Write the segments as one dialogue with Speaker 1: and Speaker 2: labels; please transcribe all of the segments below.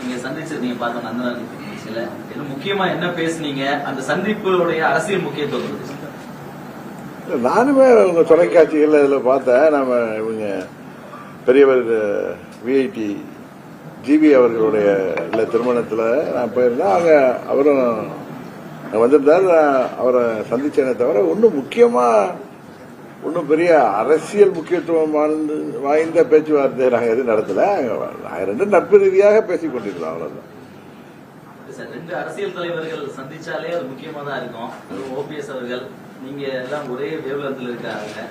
Speaker 1: நீங்க சந்திச்சிருக்கீங்க பார்த்தோம் நந்தனா நிகழ்ச்சியில இது முக்கியமா என்ன பேசுனீங்க? அந்த சந்திப்புடைய அரசியல் முக்கியத்துவம் பத்தி.
Speaker 2: நானுமே உங்க தொலைக்காட்சிகள்ல இதுல பார்த்தேன். நம்ம இவங்க பெரியவர் விஐடி ஜிபி அவர்களுடைய இல்ல திருமணத்துல நான் போயிருந்தேன். அவங்க அவரும் அங்க வந்திருந்தார். அவரை சந்தித்தேனே தவிர ஒன்றும் முக்கியமா ஒன்றும் பெரிய அரசியல் முக்கியத்துவம் வாழ்ந்து வாய்ந்த பேச்சுவார்த்தை நாங்கள் எதுவும் நடத்தல. நாங்கள் ரெண்டு நட்பு ரீதியாக பேசிக் கொண்டிருக்கிறோம் அவ்வளவுதான்.
Speaker 1: சார் ரெண்டு அரசியல் தலைவர்கள் சந்திச்சாலே அது முக்கியமா தான் இருக்கும். ஓபிஎஸ் அவர்கள். நீங்க எல்லாம் ஒரே வேவ்லத்தில் இருக்காங்க.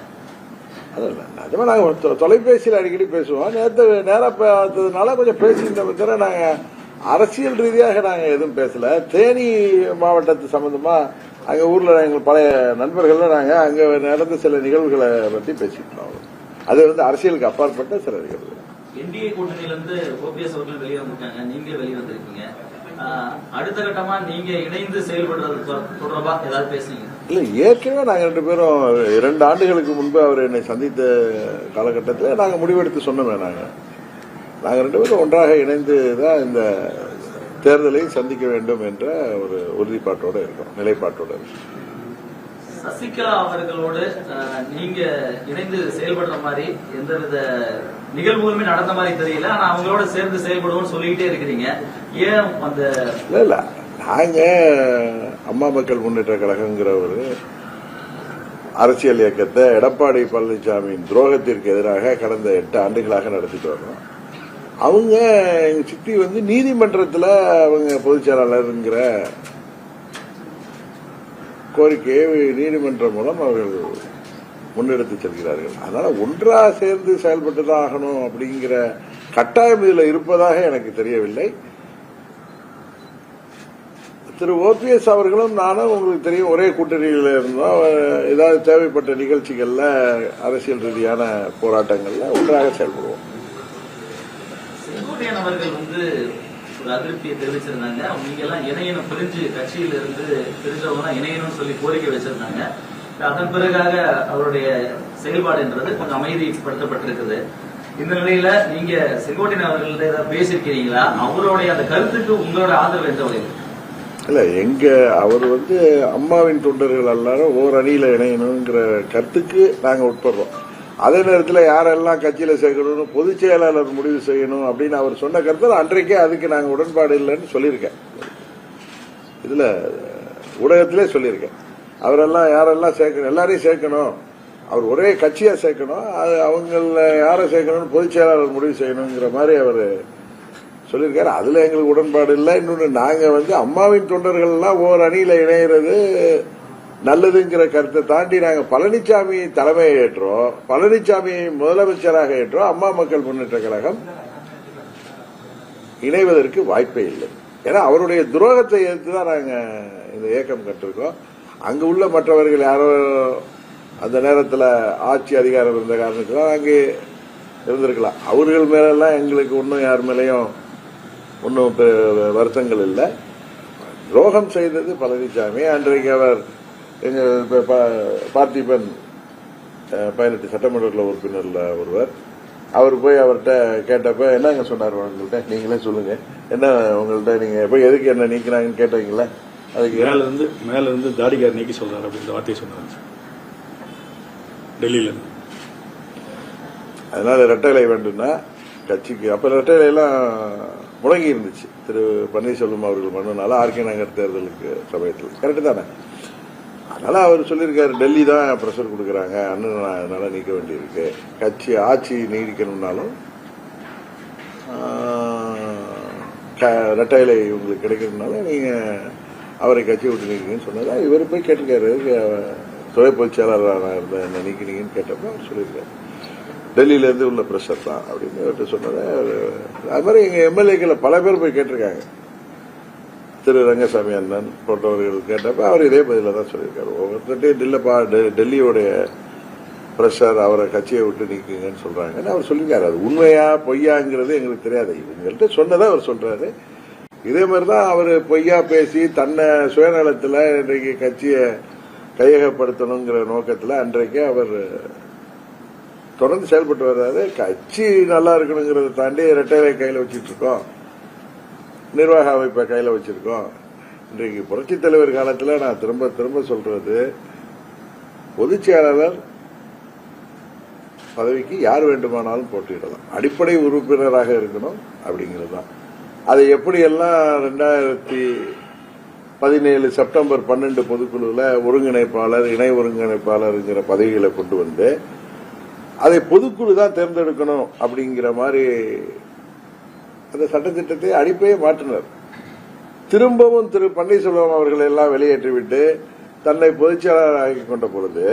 Speaker 2: நிஜமா நாங்கள் தொலைபேசியில் அடிக்கடி பேசுவோம். நேற்று நேராக பார்த்ததுனால கொஞ்சம் பேசியிருந்தோம் தவிர நாங்கள் அரசியல் ரீதியாக நாங்கள் எதுவும் பேசல. தேனி மாவட்டத்து சம்பந்தமா அங்கே ஊரில் எங்கள் பழைய நண்பர்கள் நாங்கள் அங்கே நடந்த சில நிகழ்வுகளை பற்றி பேசிக்கிட்டோம் அது வந்து அரசியலுக்கு அப்பாற்பட்ட சில நிகழ்வுகள்.
Speaker 1: என்டிஏ கூட்டணியில இருந்து ஓபிஎஸ் அவர்கள் வெளியே வந்திருக்காங்க. நீங்க வெளியே வந்திருக்கீங்க. ஆஹ், அடுத்த கட்டமா நீங்க இணைந்து செயல்படுறது தொ- தொடர்பா ஏதாவது பேசுனீங்க?
Speaker 2: இல்லை ஏற்கனவே நாங்கள் ரெண்டு பேரும் இரண்டு ஆண்டுகளுக்கு முன்பு அவர் என்னை சந்தித்த காலகட்டத்தில் நாங்கள் முடிவெடுத்து சொன்னோமே நாங்கள் நாங்கள் ரெண்டு பேரும் ஒன்றாக இணைந்து தான் இந்த தேர்தலை சந்திக்க வேண்டும் என்ற ஒரு உறுதிப்பாட்டோடு இருக்கோம் நிலைப்பாட்டோடு இருக்கோம்
Speaker 1: சசிகலா அவர்களோடு நீங்க இணைந்து செயல்படுற மாதிரி எந்தவித நிகழ்வுகளுமே நடந்த மாதிரி தெரியல. ஆனா அவங்களோட சேர்ந்து செயல்படுவோம்னு சொல்லிக்கிட்டே இருக்கிறீங்க. ஏன் அந்த
Speaker 2: இல்லை இல்லை. நாங்கள் அம்மா மக்கள் முன்னேற்ற கழகங்கிற ஒரு அரசியல் இயக்கத்தை எடப்பாடி பழனிசாமியின் துரோகத்திற்கு எதிராக கடந்த எட்டு ஆண்டுகளாக நடத்திட்டு வர்றோம். அவங்க எங்க சித்தி வந்து நீதிமன்றத்தில் அவங்க பொதுச் செயலாளருங்கிற கோரிக்கையை நீதிமன்றம் மூலம் அவர்கள் முன்னெடுத்து செல்கிறார்கள். அதனால ஒன்றா சேர்ந்து செயல்பட்டு தான் ஆகணும் அப்படிங்கிற கட்டாயம் இதில் இருப்பதாக எனக்கு தெரியவில்லை. திரு ஓபிஎஸ் அவர்களும் நானும் உங்களுக்கு தெரியும் ஒரே கூட்டணியில் இருந்தோம். ஏதாவது தேவைப்பட்ட நிகழ்ச்சிகளில் அரசியல் ரீதியான போராட்டங்களில் ஒன்றாக செயல்படுவோம்.
Speaker 1: செங்கோட்டையன் அவர்கள் வந்து ஒரு அதிருப்தியை தெரிவிச்சிருந்தாங்க. அவங்க எல்லாம் இணையணும். பிரிஞ்சு கட்சியில இருந்து பிரிஞ்சவங்க தான் இணையணும்னு சொல்லி கோரிக்கை வச்சிருந்தாங்க. அதன் பிறகாக அவருடைய செயல்பாடுன்றது கொஞ்சம் அமைதிப்படுத்தப்பட்டிருக்குது. இந்த நிலையில நீங்க செங்கோட்டையன் அவர்கள்ட்ட ஏதாவது பேசியிருக்கிறீங்களா? அவருடைய அந்த கருத்துக்கு உங்களோட ஆதரவு எந்த வகையில்?
Speaker 2: இல்ல எங்க அவர் வந்து அம்மாவின் தொண்டர்கள் எல்லாரும் ஓர் அணியில இணையணுங்கிற கருத்துக்கு நாங்க உட்படுறோம். அதே நேரத்தில் யாரெல்லாம் கட்சியில் சேர்க்கணும்னு பொதுச் செயலாளர் முடிவு செய்யணும் அப்படின்னு அவர் சொன்ன கருத்து அன்றைக்கே அதுக்கு நாங்கள் உடன்பாடு இல்லைன்னு சொல்லியிருக்கேன். இதில் ஊடகத்திலே சொல்லியிருக்கேன். அவரெல்லாம் யாரெல்லாம் சேர்க்கணும் எல்லாரையும் சேர்க்கணும். அவர் ஒரே கட்சியாக சேர்க்கணும். அது அவங்கள யாரை சேர்க்கணும்னு பொதுச் செயலாளர் முடிவு செய்யணுங்கிற மாதிரி அவர் சொல்லியிருக்காரு. அதில் எங்களுக்கு உடன்பாடு இல்லை. இன்னொன்று நாங்கள் வந்து அம்மாவின் தொண்டர்கள்லாம் ஓர் அணியில் இணையிறது நல்லதுங்கிற கருத்தை தாண்டி நாங்கள் பழனிசாமியை தலைமையை ஏற்றோம். பழனிசாமியை முதலமைச்சராக ஏற்றோம். அம்மா மக்கள் முன்னேற்ற கழகம் இணைவதற்கு வாய்ப்பே இல்லை. ஏன்னா அவருடைய துரோகத்தை எதிர்த்து தான் நாங்கள் இந்த இயக்கம் கட்டிருக்கோம். அங்கு உள்ள மற்றவர்கள் யாரோ அந்த நேரத்தில் ஆட்சி அதிகாரம் இருந்த காரணத்தினால் அங்கே இருந்திருக்கலாம். அவர்கள் மேலெல்லாம் எங்களுக்கு ஒன்றும் யார் மேலேயும் ஒன்றும் வருத்தங்கள் இல்லை. துரோகம் செய்தது பழனிசாமி அன்றைக்கு அவர் எங்கள் பார்த்திபன் பதினெட்டு சட்டமன்ற உறுப்பினர்ல ஒருவர். அவர் போய் அவர்கிட்ட கேட்டப்ப என்னங்க சொன்னார் உங்கள்கிட்ட நீங்களே சொல்லுங்க. என்ன உங்கள்கிட்ட நீங்க போய் எதுக்கு என்ன நீக்கினாங்கன்னு கேட்டீங்களா? அதுக்கு
Speaker 3: மேல இருந்து மேல இருந்து தாடிக்கார் நீக்கி சொல்றாரு அப்படின்ற வார்த்தையை சொன்னாங்க டெல்லியில இருந்து
Speaker 2: அதனால ரெட்டலை வேண்டும்னா கட்சிக்கு அப்ப ரெட்டலை எல்லாம் முடங்கி இருந்துச்சு திரு. பன்னீர்செல்வம் அவர்கள் மனுனால ஆர்கே நகர் தேர்தலுக்கு சமயத்தில். கரெக்டு தானே? அதனால அவர் சொல்லியிருக்காரு டெல்லி தான் ப்ரெஷர் கொடுக்குறாங்க அண்ணன் அதனால நீக்க வேண்டியிருக்கு. கட்சி ஆட்சி நீடிக்கணும்னாலும் ஆஹ், க- உங்களுக்கு கிடைக்கிறதுனால நீங்கள் அவரை கட்சி விட்டு நீக்கிங்கன்னு சொன்னதா இவர் போய் கேட்டிருக்காரு. துறை பொதுச் செயலாளராக நான் என்ன நீக்கினீங்கன்னு கேட்டப்போ அவர் சொல்லியிருக்காரு. டெல்லியிலேருந்து உள்ள ப்ரெஷர் தான் அப்படின்னு அவர்கிட்ட சொன்னதை அது மாதிரி எங்கள் எம்எல்ஏக்களை பல பேர் போய் கேட்டிருக்காங்க. திரு ரங்கசாமி அண்ணன் போன்றவர்கள் கேட்டப்ப அவர் இதே பதில தான் சொல்லியிருக்காரு. ஒவ்வொருத்தையும் இல்லப்பா டெ- டெல்லியோடைய பிரஷர் அவரை கட்சியை விட்டு நிற்குங்கன்னு சொல்றாங்கன்னு அவர் சொல்லியிருக்காரு. அது உண்மையா பொய்யாங்கிறது எங்களுக்கு தெரியாது. இவங்கள்ட்ட சொன்னதை அவர் சொல்றாரு. இதே மாதிரி தான் அவர் பொய்யா பேசி தன்னை சுயநலத்தில் இன்றைக்கு கட்சியை கையகப்படுத்தணுங்கிற நோக்கத்தில் அன்றைக்கே அவர் தொடர்ந்து செயல்பட்டு வர்றாரு. கட்சி நல்லா இருக்கணுங்கிறத தாண்டி ரெட்டைலை கையில் வச்சிட்டு இருக்கோம். நிர்வாக அமைப்பை கையில் வச்சிருக்கோம். இன்றைக்கு புரட்சித் தலைவர் காலத்தில் நான் திரும்ப திரும்ப சொல்றது பொதுச் செயலாளர் பதவிக்கு யார் வேண்டுமானாலும் போட்டியிடலாம். அடிப்படை உறுப்பினராக இருக்கணும் அப்படிங்கிறது தான் அதை எப்படியெல்லாம் ரெண்டாயிரத்தி பதினேழு செப்டம்பர் பன்னெண்டு பொதுக்குழுவில் ஒருங்கிணைப்பாளர் இணை ஒருங்கிணைப்பாளருங்கிற பதவிகளை கொண்டு வந்து அதை பொதுக்குழு தான் தேர்ந்தெடுக்கணும் அப்படிங்கிற மாதிரி அந்த சட்டத்திட்டத்தை அடிப்பையே மாற்றினர். திரும்பவும் திரு பன்னீர்செல்வம் அவர்களை எல்லாம் வெளியேற்றிவிட்டு தன்னை பொதுச்செயலாளர் ஆக்கி கொண்ட பொழுது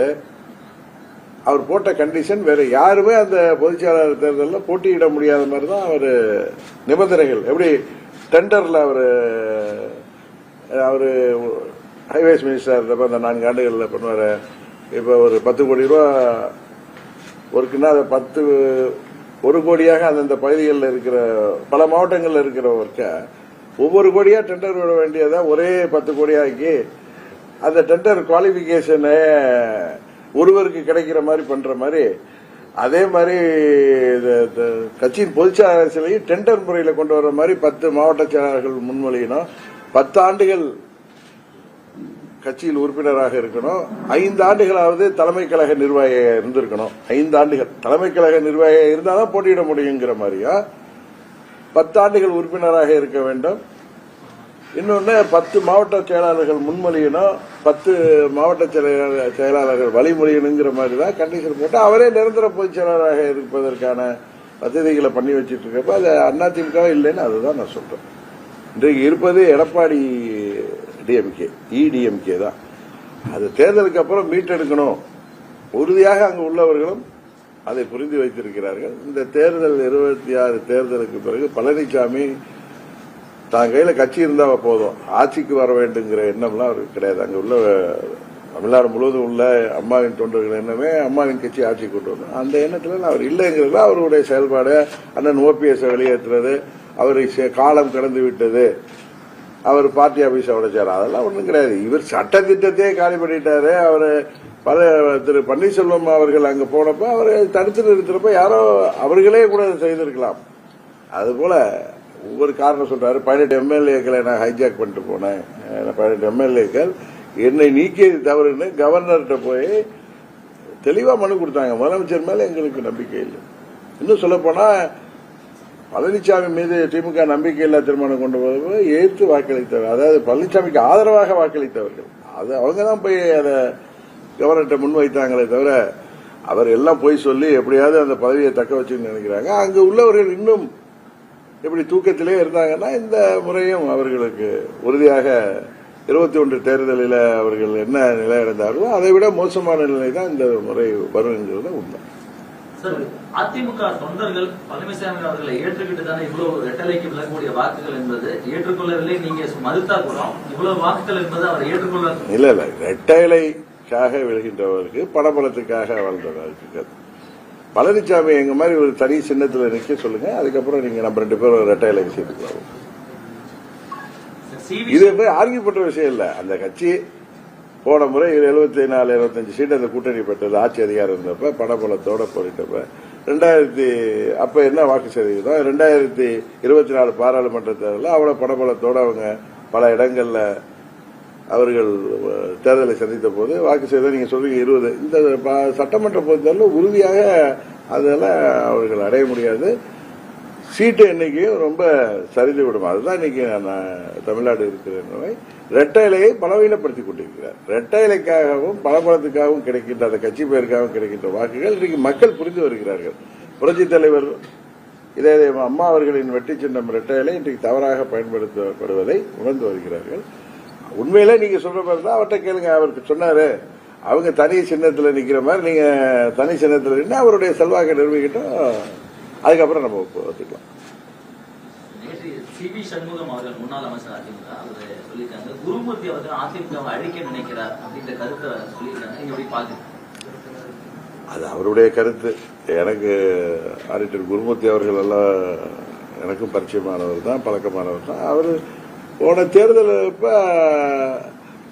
Speaker 2: அவர் போட்ட கண்டிஷன் வேற யாருமே அந்த பொதுச்செயலாளர் தேர்தலில் போட்டியிட முடியாத மாதிரி தான் அவர் நிபந்தனைகள். எப்படி டெண்டர்ல அவர் அவர் ஹைவேஸ் மினிஸ்டர் இருந்தப்ப அந்த நான்கு ஆண்டுகளில் பண்ணுவார். இப்போ ஒரு பத்து கோடி ரூபா ஒர்க்குன்னா அதை பத்து ஒரு கோடியாக அந்தந்த பகுதிகளில் இருக்கிற பல மாவட்டங்களில் இருக்கிறவர்க்க ஒவ்வொரு கோடியாக டெண்டர் விட வேண்டியதை ஒரே பத்து கோடியாக்கி அந்த டெண்டர் குவாலிபிகேஷனை ஒருவருக்கு கிடைக்கிற மாதிரி பண்ற மாதிரி அதே மாதிரி கட்சியின் பொதுச்செயலாளர் சிலையும் டெண்டர் முறையில் கொண்டு வர மாதிரி பத்து மாவட்ட செயலாளர்கள் முன்மொழியினோம் பத்து ஆண்டுகள் கட்சியில் உறுப்பினராக இருக்கணும். ஐந்து ஆண்டுகளாவது தலைமை கழக நிர்வாகியாக இருந்திருக்கணும். ஐந்து ஆண்டுகள் தலைமை கழக நிர்வாகியாக இருந்தால்தான் போட்டியிட முடியுங்கிற மாதிரியா? பத்து ஆண்டுகள் உறுப்பினராக இருக்க வேண்டும். இன்னொன்னு பத்து மாவட்ட செயலாளர்கள் முன்மொழியணும். பத்து மாவட்ட செயலாளர் செயலாளர்கள் வழிமொழியணுங்கிற மாதிரி தான் கண்டிஷன் போட்டு அவரே நிரந்தர பொதுச் செயலாளராக இருப்பதற்கான வசதிகளை பண்ணி வச்சிட்டு இருக்கப்ப அது அதிமுக இல்லைன்னு அதுதான் நான் சொல்றேன். இன்றைக்கு இருப்பது எடப்பாடி டிஎம்கே இடிஎம்கே தான். அது தேர்தலுக்கு அப்புறம் மீட்டெடுக்கணும். உறுதியாக அங்கு உள்ளவர்களும் அதை புரிந்து வைத்திருக்கிறார்கள். இந்த தேர்தல் இருபத்தி ஆறு தேர்தலுக்கு பிறகு பழனிசாமி தான் கையில் கட்சி இருந்தா போதும். ஆட்சிக்கு வர வேண்டுங்கிற எண்ணம்லாம் அவருக்கு கிடையாது. அங்கே உள்ள தமிழ்நாடு முழுவதும் உள்ள அம்மாவின் தொண்டர்கள் எண்ணமே அம்மாவின் கட்சி ஆட்சி கொண்டு வரணும் அந்த எண்ணத்தில் அவர் இல்லைங்கிறது அவருடைய செயல்பாடு அண்ணன் ஓபிஎஸ் வெளியேற்றுறது அவரை சே- காலம் கடந்து விட்டது. அவர் பார்ட்டி ஆபீஸ் உடைச்சார் அதெல்லாம் ஒண்ணும் கிடையாது. இவர் சட்டத்திட்டத்தையே காலி பண்ணிட்டாரு. அவர் பல திரு பன்னீர்செல்வம் அவர்கள் அங்க போனப்ப அவரை தடுத்து நிறுத்துறப்ப யாரோ அவர்களே கூட செய்திருக்கலாம். அதுபோல ஒவ்வொரு காரணம் சொல்றாரு. பதினெட்டு எம்எல்ஏக்களை நான் ஹைஜாக் பண்ணிட்டு போனேன். பதினெட்டு எம்எல்ஏக்கள் என்னை நீக்கியது தவறுன்னு கவர்னர்கிட்ட போய் தெளிவா மனு கொடுத்தாங்க. முதலமைச்சர் மேல எங்களுக்கு நம்பிக்கை இல்லை. இன்னும் சொல்ல போனா பழனிசாமி மீது திமுக நம்பிக்கையில்லா தீர்மானம் கொண்டு போது எதிர்த்து வாக்களித்தவர் அதாவது பழனிசாமிக்கு ஆதரவாக வாக்களித்தவர்கள். அது அவங்க தான் போய் அதை கவர்னர்கிட்ட முன்வைத்தாங்களே தவிர அவர் எல்லாம் போய் சொல்லி எப்படியாவது அந்த பதவியை தக்க வச்சுன்னு நினைக்கிறாங்க. அங்கு உள்ளவர்கள் இன்னும் இப்படி தூக்கத்திலே இருந்தாங்கன்னா இந்த முறையும் அவர்களுக்கு உறுதியாக இருபத்தி ஒன்று தேர்தலில் அவர்கள் என்ன நிலை அடைந்தார்களோ அதை விட மோசமான நிலை தான் இந்த முறை வருங்கிறது உண்மை.
Speaker 1: சார் அதிமுக தொண்டர்கள் பழனிசாமி அவர்களை ஏற்றுக்கிட்டு தானே இவ்வளவு ரெட்டலைக்கு விலகக்கூடிய வாக்குகள் என்பது ஏற்றுக்கொள்ளவில்லை. நீங்க மறுத்தா கூட இவ்வளவு வாக்குகள் என்பது அவர் ஏற்றுக்கொள்ள
Speaker 2: இல்ல இல்ல. ரெட்டைலைக்காக விழுகின்றவருக்கு பணபலத்துக்காக வாழ்ந்தவருக்கு பழனிசாமி எங்க மாதிரி ஒரு தனி சின்னத்துல நிக்க சொல்லுங்க. அதுக்கப்புறம் நீங்க நம்ம ரெண்டு பேரும் ரெட்டைலை சேர்த்துக்கலாம்
Speaker 1: சிவி
Speaker 2: இது ஆர்கியூ பண்ற விஷயம் இல்ல. அந்த கட்சி போன முறை எழுபத்தி நாலு எழுபத்தஞ்சு சீட் அந்த கூட்டணி பெற்றது ஆட்சி அதிகாரம் இருந்தப்ப பணபலத்தோட போரிட்டப்ப. ரெண்டாயிரத்தி அப்ப என்ன வாக்கு சதவீதம் ரெண்டாயிரத்தி இருபத்தி நாலு பாராளுமன்ற தேர்தலில் அவ்வளவு பணபலத்தோட அவங்க பல இடங்கள்ல அவர்கள் தேர்தலை சந்தித்த போது வாக்கு செய்த நீங்க சொல்றீங்க இருபது. இந்த சட்டமன்ற பொறுத்தவரை உறுதியாக அதெல்லாம் அவர்கள் அடைய முடியாது. சீட்டு எண்ணிக்கையும் ரொம்ப சரிந்து விடும். அதுதான் இன்னைக்கு நான் தமிழ்நாடு இருக்கிற நோய் ரெட்டை இலையை பலவீனப்படுத்திக் கொண்டிருக்கிறார். ரெட்டை இலைக்காகவும் பலபலத்துக்காகவும் கிடைக்கின்ற அந்த கட்சி பெயருக்காகவும் கிடைக்கின்ற வாக்குகள் இன்னைக்கு மக்கள் புரிந்து வருகிறார்கள். புரட்சி தலைவர் இதே அம்மா அவர்களின் வெற்றி சின்னம் ரெட்டை இலை இன்றைக்கு தவறாக பயன்படுத்தப்படுவதை உணர்ந்து வருகிறார்கள். உண்மையில நீங்க சொல்ற மாதிரி தான் அவர்கிட்ட கேளுங்க. அவருக்கு சொன்னாரு. அவங்க தனி சின்னத்தில் நிற்கிற மாதிரி நீங்க தனி சின்னத்தில் நின்று அவருடைய செல்வாக்கை நிரூபிக்கட்டும். அதுக்கப்புறம் நம்ம ஒத்துக்கலாம்
Speaker 1: நேற்று சிவி சண்முகம் அவர்கள் முன்னாள் அமைச்சர் அதிமுக அவர் சொல்லியிருக்காங்க. குருமூர்த்தி அவர்கள் அதிமுகவை அழிக்க நினைக்கிறார் அப்படின்ற கருத்தை சொல்லியிருக்காங்க. நீங்க எப்படி பாக்குறீங்க
Speaker 2: அது அவருடைய கருத்து. எனக்கு ஆடிட்டர் குருமூர்த்தி அவர்கள் எல்லாம் எனக்கும் பரிச்சயமானவர் தான் பழக்கமானவர் தான். அவர் போன தேர்தல் இப்ப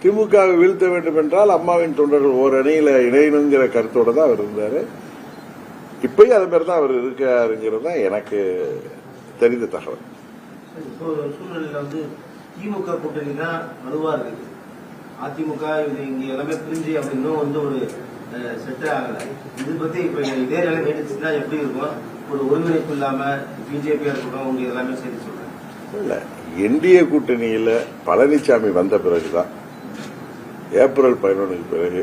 Speaker 2: திமுகவை வீழ்த்த வேண்டும் என்றால் அம்மாவின் தொண்டர்கள் ஓரணியில் இணையணுங்கிற கருத்தோடு தான் அவர் இருந்தார். இப்பயும் அது மாதிரி தான் அவர் இருக்காருங்கிறது தான் எனக்கு தெரிந்த தகவல்.
Speaker 4: இப்போ ஒரு சூழ்நிலையில வந்து திமுக கூட்டணி தான் வலுவா இருக்குது அதிமுக இது இங்க எல்லாமே பிரிஞ்சு அப்படின்னும் வந்து ஒரு செட்டே ஆகல. இது பத்தி இப்ப இதே நிலை நீடிச்சுன்னா எப்படி இருக்கும்? ஒரு ஒருங்கிணைப்பு இல்லாம பிஜேபியா இருக்கட்டும் உங்க எல்லாமே சேர்த்து சொல்றேன்
Speaker 2: இல்ல என்டிஏ கூட்டணியில பழனிசாமி வந்த பிறகுதான். ஏப்ரல் பதினொன்றுக்கு பிறகு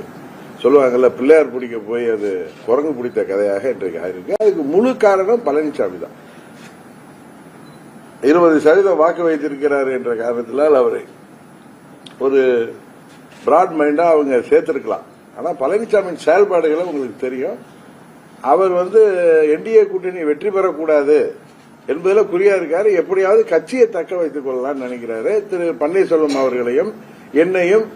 Speaker 2: சொல்லுவாங்கல்ல பிள்ளையார் பிடிக்க போய் அது குரங்கு பிடித்த கதையாக இன்றைக்கு ஆயிருக்கு. அதுக்கு முழு காரணம் பழனிசாமி தான் இருபது சதவீதம் வாக்கு வைத்திருக்கிறார் என்ற காரணத்தினால் அவரை ஒரு பிராட் மைண்டா அவங்க சேர்த்திருக்கலாம். ஆனால் பழனிசாமியின் செயல்பாடுகளை உங்களுக்கு தெரியும். அவர் வந்து என்டிஏ கூட்டணி வெற்றி பெறக்கூடாது என்பதில் குறியா இருக்காரு. எப்படியாவது கட்சியை தக்க வைத்துக் கொள்ளலாம் நினைக்கிறாரு. திரு பன்னீர்செல்வம் அவர்களையும் என்னையும்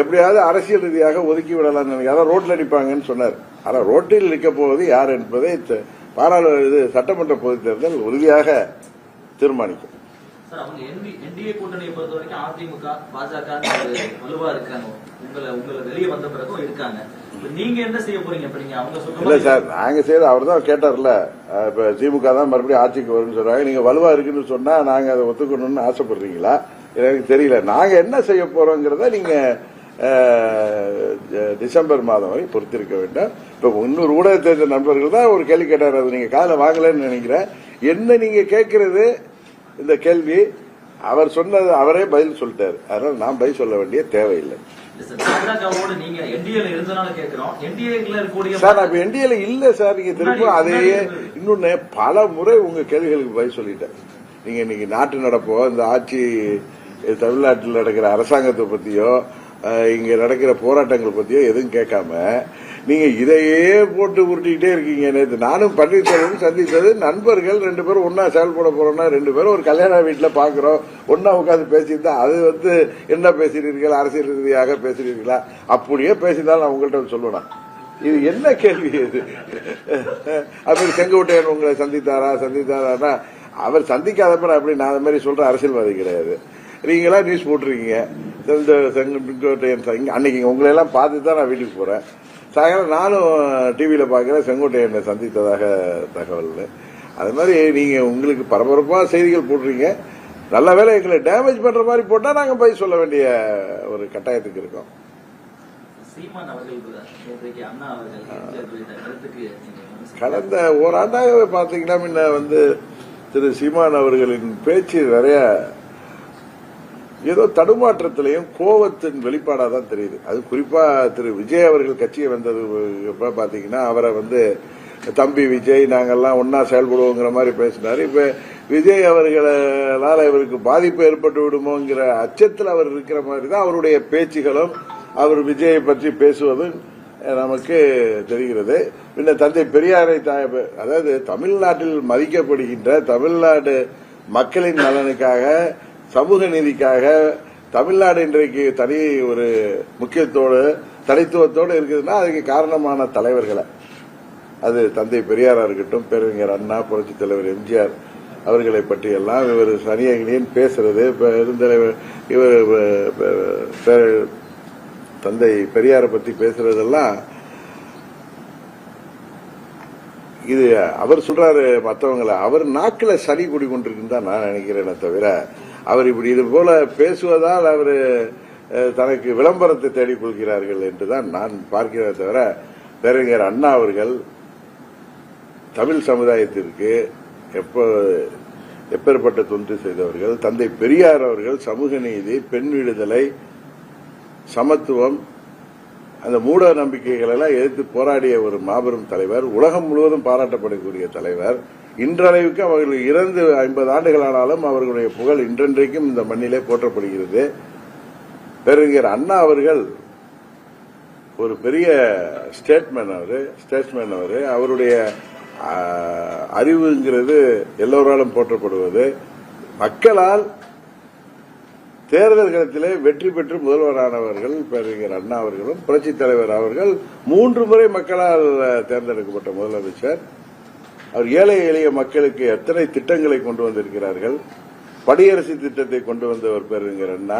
Speaker 2: எப்படியாவது அரசியல் ரீதியாக ஒதுக்கி விடலாம்னு நினைக்கிறார் அதான் ரோட்ல அடிப்பாங்கன்னு சொன்னார். ஆனால் ரோட்டில் நிற்க போவது யார் என்பதை பாராளுமன்ற இது சட்டமன்ற பொதுத் தேர்தல் உறுதியாக தீர்மானிக்கும். இல்ல சார் நாங்க செய்த அவர் தான் கேட்டார்ல இப்ப திமுக தான் மறுபடியும் ஆட்சிக்கு வரும்னு சொல்றாங்க. நீங்க வலுவா இருக்குன்னு சொன்னா நாங்க அதை ஒத்துக்கணும்னு ஆசைப்படுறீங்களா? எனக்கு தெரியல. நாங்க என்ன செய்ய போறோங்கிறத நீங்க டிசம்பர் மாதம் வரை பொறுத்திருக்க வேண்டும். இப்ப இன்னொரு ஊடகத்தை சேர்ந்த நண்பர்கள் தான் ஒரு கேள்வி கேட்டார். அது நீங்க காதுல வாங்கலன்னு நினைக்கிறேன். என்ன நீங்க கேட்கறது இந்த கேள்வி. அவர் சொன்னது அவரே பதில் சொல்லிட்டாரு. அதனால நான் பதில் சொல்ல வேண்டிய தேவையில்லை.
Speaker 1: இல்ல சார், நீங்க என்டிஏல
Speaker 2: இல்ல சார். நீங்க திரும்ப அதையே இன்னொன்னு பல முறை உங்க கேள்விகளுக்கு பதில் சொல்லிட்டேன். நீங்க இன்னைக்கு நாட்டு நடப்போ இந்த ஆட்சி தமிழ்நாட்டில் நடக்கிற அரசாங்கத்தை பத்தியோ இங்க நடக்கிற போராட்டங்கள் பத்தியோ எதுவும் கேட்காம நீங்க இதையே போட்டு உருட்டிக்கிட்டே இருக்கீங்க நேற்று நானும் பன்னீர்செல்வம் சந்தித்தது நண்பர்கள் ரெண்டு பேரும் ஒன்னா செயல்பட போறோம்னா ரெண்டு பேரும் ஒரு கல்யாண வீட்டுல பாக்குறோம். ஒன்னா உட்காந்து பேசியிருந்தா அது வந்து என்ன பேசுறீர்கள் அரசியல் ரீதியாக பேசுறீர்களா அப்படியே பேசியிருந்தாலும் நான் உங்கள்கிட்ட சொல்லணும் சொல்லுவேன்? இது என்ன கேள்வி இது? அப்படி செங்கோட்டையன் உங்களை சந்தித்தாரா? சந்தித்தாரா அவர் சந்திக்காதப்ப நான் அப்படி நான் அந்த மாதிரி சொல்ற அரசியல்வாதி கிடையாது. நீங்களா நியூஸ் போட்டிருக்கீங்க. செங்கோட்டையன் அன்னைக்கு உங்களை எல்லாம் பார்த்து தான் நான் வீட்டுக்கு போறேன். சாயங்காலம் நானும் டிவியில பார்க்கிறேன் செங்கோட்டையனை சந்தித்ததாக தகவல் அது மாதிரி நீங்க உங்களுக்கு பரபரப்பா செய்திகள் போடுறீங்க நல்ல வேளை எங்களை டேமேஜ் பண்ற மாதிரி போட்டா நாங்க போய் சொல்ல வேண்டிய ஒரு கட்டாயத்துக்கு இருக்கோம்? கடந்த ஓராண்டாகவே பாத்தீங்கன்னா முன்ன வந்து திரு சீமான் அவர்களின் பேச்சு நிறைய ஏதோ தடுமாற்றத்திலையும் கோபத்தின் வெளிப்பாடா தான் தெரியுது. அது குறிப்பா திரு விஜய் அவர்கள் கட்சியை வந்தது இப்ப பாத்தீங்கன்னா அவரை வந்து தம்பி விஜய் நாங்கெல்லாம் ஒன்னா செயல்படுவோங்கிற மாதிரி பேசினாரு. இப்ப விஜய் அவர்களால் இவருக்கு பாதிப்பு ஏற்பட்டு விடுமோங்கிற அச்சத்தில் அவர் இருக்கிற மாதிரி தான் அவருடைய பேச்சுகளும் அவர் விஜயை பற்றி பேசுவதும் நமக்கு தெரிகிறது. பின்ன தந்தை பெரியாரை தாய அதாவது தமிழ்நாட்டில் மதிக்கப்படுகின்ற தமிழ்நாடு மக்களின் நலனுக்காக சமூக நீதிக்காக தமிழ்நாடு இன்றைக்கு தனி ஒரு முக்கியத்தோடு தனித்துவத்தோடு இருக்குதுன்னா அதுக்கு காரணமான தலைவர்களை. அது தந்தை பெரியாரா இருக்கட்டும் பேரறிஞர் அண்ணா புரட்சி தலைவர் எம்ஜிஆர் அவர்களை பற்றி எல்லாம் இவர் சனியகினியன் பேசுறது. பெருந்தலைவர் இவர் தந்தை பெரியாரை பத்தி பேசுறதெல்லாம் இது அவர் சொல்றாரு மற்றவங்களை அவர் நாக்கில் சனி குடி கொண்டிருக்குன்னு தான் நான் நினைக்கிறேனே தவிர அவர் இப்படி இது போல பேசுவதால் அவர் தனக்கு விளம்பரத்தை தேடிக் கொள்கிறார்கள் என்றுதான் நான் பார்க்கிறத தவிர பேரறிஞர் அண்ணா அவர்கள் தமிழ் சமுதாயத்திற்கு எப்போ எப்பேற்பட்ட தொண்டு செய்தவர்கள் தந்தை பெரியார் அவர்கள் சமூக நீதி பெண் விடுதலை சமத்துவம் அந்த மூட நம்பிக்கைகள் எல்லாம் எதிர்த்து போராடிய ஒரு மாபெரும் தலைவர் உலகம் முழுவதும் பாராட்டப்படக்கூடிய தலைவர் இன்றளவுக்கு அவர்கள் இறந்து ஐம்பது ஆண்டுகள் ஆனாலும் அவர்களுடைய புகழ் இன்றென்றைக்கும் இந்த மண்ணிலே போற்றப்படுகிறது. பெருங்கர் அண்ணா அவர்கள் ஒரு பெரிய ஸ்டேட்மேன் அவர் ஸ்டேட்ஸ்மேன் அவர். அவருடைய அறிவுங்கிறது எல்லோராலும் போற்றப்படுவது. மக்களால் தேர்தல் களத்திலே வெற்றி பெற்று முதல்வரானவர்கள் பேரறிஞர் அண்ணா அவர்களும் புரட்சித் தலைவர் அவர்கள் மூன்று முறை மக்களால் தேர்ந்தெடுக்கப்பட்ட முதலமைச்சர். அவர் ஏழை எளிய மக்களுக்கு எத்தனை திட்டங்களை கொண்டு வந்திருக்கிறார்கள்? படியரசு திட்டத்தை கொண்டு வந்தவர் பேரறிஞர் அண்ணா.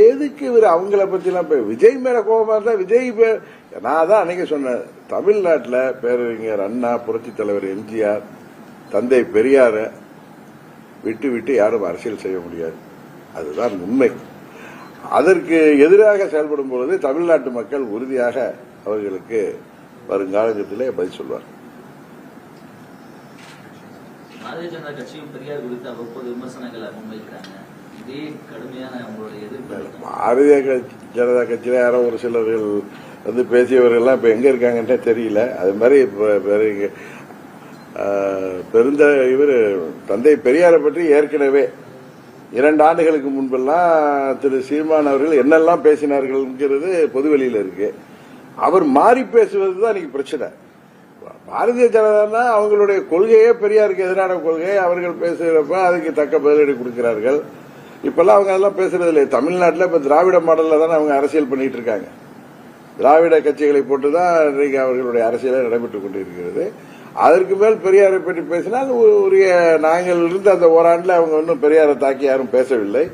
Speaker 2: எதுக்கு இவர் அவங்கள பத்திலாம் விஜய் மேல கோபமா இருந்தா விஜய் பேர் நான் தான் அன்னைக்கு சொன்னேன். தமிழ்நாட்டில் பேரறிஞர் அண்ணா புரட்சி தலைவர் எம்ஜிஆர் தந்தை பெரியார விட்டு விட்டு யாரும் அரசியல் செய்ய முடியாது. அதுதான் உண்மை. அதற்கு எதிராக செயல்படும் பொழுது தமிழ்நாட்டு மக்கள் உறுதியாக அவர்களுக்கு வருங்காலத்திலே பதில் சொல்வார்
Speaker 1: பாரதிய ஜனதா கட்சியும் பெரியார் குறித்து அவ்வப்போது விமர்சனங்களை முன்வைக்கிறாங்க இதே கடுமையான அவங்களுடைய எதிர்ப்பு
Speaker 2: பாரதிய கட்சி- ஜனதா கட்சியில யாரோ ஒரு சிலர்கள் வந்து பேசியவர்கள்லாம் இப்ப எங்க இருக்காங்கன்னே தெரியல. அது மாதிரி இப்போ பெருந்த இவர் தந்தை பெரியாரை பற்றி ஏற்கனவே இரண்டு ஆண்டுகளுக்கு முன்பெல்லாம் திரு சீமான் அவர்கள் என்னெல்லாம் பேசினார்கள்ங்கிறது பொதுவெளியில இருக்கு. அவர் மாறி பேசுவது தான் இன்னைக்கு பிரச்சனை. பாரதிய ஜனதானா அவங்களுடைய கொள்கையே பெரியாருக்கு எதிரான கொள்கை அவர்கள் பேசுகிறப்ப அதுக்கு தக்க பதிலடி கொடுக்கிறார்கள். இப்பெல்லாம் அவங்க அதெல்லாம் பேசுறது இல்லை தமிழ்நாட்டில் இப்ப திராவிட மாடலில் தானே அவங்க அரசியல் பண்ணிட்டு இருக்காங்க. திராவிட கட்சிகளை போட்டு தான் இன்றைக்கு அவர்களுடைய அரசியலே நடைபெற்றுக் கொண்டிருக்கிறது. அதற்கு மேல் பெரியாரை பற்றி பேசினால் உரிய நாங்கள் இருந்த அந்த ஓராண்டில் அவங்க இன்னும் பெரியாரை தாக்கி யாரும் பேசவில்லை.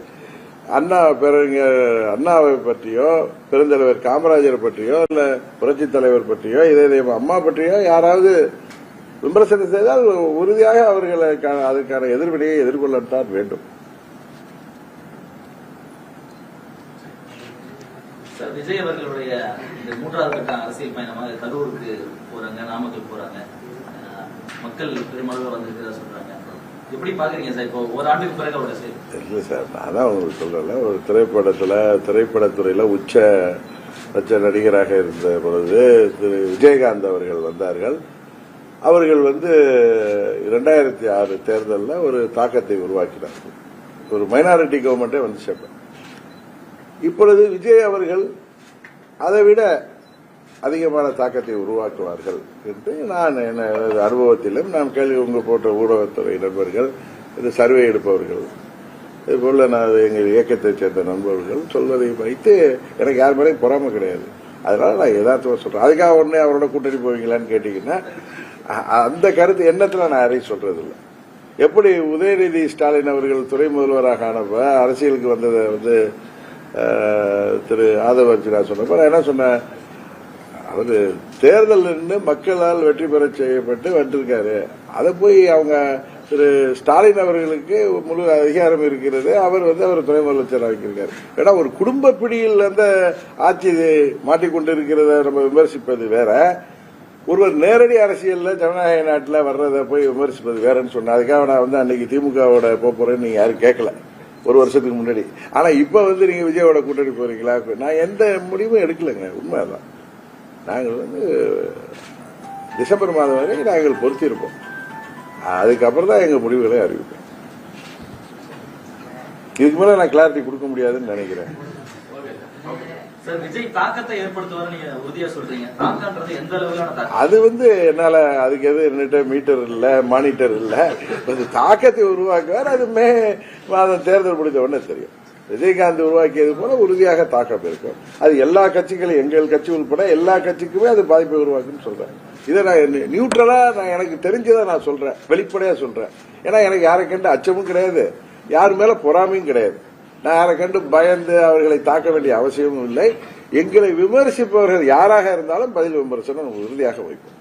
Speaker 2: அண்ணா பேரறிஞர் அண்ணாவை பற்றியோ பெருந்தலைவர் காமராஜரை பற்றியோ இல்ல புரட்சி தலைவர் பற்றியோ இதே அம்மா பற்றியோ யாராவது விமர்சனம் செய்தால் உறுதியாக அவர்களை அதுக்கான எதிர்வினையை எதிர்கொள்ளத்தான் வேண்டும்.
Speaker 1: விஜய் அவர்களுடைய இந்த மூன்றாவது கட்ட அரசியல் பயணமாக கரூருக்கு போறாங்க நாமக்கல் போறாங்க. மக்கள் பெருமளவு வந்திருக்கிறதா சொல்றாங்க. எப்படி பாக்குறீங்க சார் இப்போ ஒரு ஆண்டுக்கு பிறகு அவருடைய
Speaker 2: இல்லை சார் நான் தான் உங்களுக்கு சொல்றேன்ல ஒரு திரைப்படத்துல திரைப்படத்துறையில உச்ச உச்ச நடிகராக இருந்த பொழுது திரு விஜயகாந்த் அவர்கள் வந்தார்கள். அவர்கள் வந்து ரெண்டாயிரத்தி ஆறு தேர்தலில் ஒரு தாக்கத்தை உருவாக்கினார்கள் ஒரு மைனாரிட்டி கவர்மெண்ட்டே வந்துச்சு அப்ப. இப்பொழுது விஜய் அவர்கள் அதை விட அதிகமான தாக்கத்தை உருவாக்குவார்கள் என்று நான் எனது அனுபவத்திலும் நான் கேள்வி உங்க போன்ற ஊடகத்துறை நண்பர்கள் இது சர்வே எடுப்பவர்கள் இதுபோல நான் எங்கள் இயக்கத்தைச் சேர்ந்த நண்பர்கள் சொல்வதை வைத்து எனக்கு யார் மேலேயும் பொறாமை கிடையாது. அதனால நான் எதார்த்தமாக சொல்றேன். அதுக்காக உடனே அவரோட கூட்டணி போவீங்களான்னு கேட்டீங்கன்னா அந்த கருத்து எண்ணத்தில் நான் யாரையும் சொல்றது எப்படி உதயநிதி ஸ்டாலின் அவர்கள் துறை முதல்வராக ஆனப்ப அரசியலுக்கு வந்ததை வந்து திரு ஆதவ அர்ஜுனா சொன்னப்ப நான் என்ன சொன்னேன்? அவர் தேர்தல் நின்று மக்களால் வெற்றி பெற செய்யப்பட்டு வந்திருக்காரு. அதை போய் அவங்க திரு ஸ்டாலின் அவர்களுக்கு முழு அதிகாரம் இருக்கிறது. அவர் வந்து அவர் துணை முதலமைச்சர் ஆகியிருக்கார் ஏன்னா ஒரு குடும்ப பிடியில் அந்த ஆட்சி மாட்டிக்கொண்டிருக்கிறத நம்ம விமர்சிப்பது வேற. ஒருவர் நேரடி அரசியலில் ஜனநாயக நாட்டில் வர்றதை போய் விமர்சிப்பது வேறன்னு சொன்னேன் அதுக்காக நான் வந்து அன்னைக்கு திமுகவோட போறேன்னு நீங்க யாரும் கேட்கல ஒரு வருஷத்துக்கு முன்னாடி. ஆனா இப்ப வந்து நீங்க விஜயோட கூட்டணி போறீங்களா? நான் எந்த முடிவும் எடுக்கலைங்க. உண்மைதான். நாங்கள் வந்து டிசம்பர் மாதம் வரை நாங்கள் பொறுத்திருப்போம். அதுக்கப்புறம் தான் எங்க முடிவுகளை அறிவிப்போம். இதுக்கு மேல நான் கிளாரிட்டி கொடுக்க முடியாதுன்னு நினைக்கிறேன். அது வந்து என்னால அதுக்கு எது என்னட்ட மீட்டர் இல்ல மானிட்டர் இல்ல. தாக்கத்தை உருவாக்குவார். அது மே மாதம் தேர்தல் முடிந்த உடனே தெரியும். விஜயகாந்த் உருவாக்கியது போல உறுதியாக தாக்கம் இருக்கும் அது எல்லா கட்சிகளும் எங்கள் கட்சி உள்பட எல்லா கட்சிக்குமே அது பாதிப்பை உருவாக்குன்னு சொல்றேன். இதை நான் நியூட்ரலா நான் எனக்கு தெரிஞ்சதை நான் சொல்றேன். வெளிப்படையா சொல்றேன். ஏன்னா எனக்கு யாரை கண்டு அச்சமும் கிடையாது. யார் மேல பொறாமையும் கிடையாது. நான் யாரை கண்டு பயந்து அவர்களை தாக்க வேண்டிய அவசியமும் இல்லை. எங்களை விமர்சிப்பவர்கள் யாராக இருந்தாலும் பதில் விமர்சனம் உறுதியாக வைப்போம்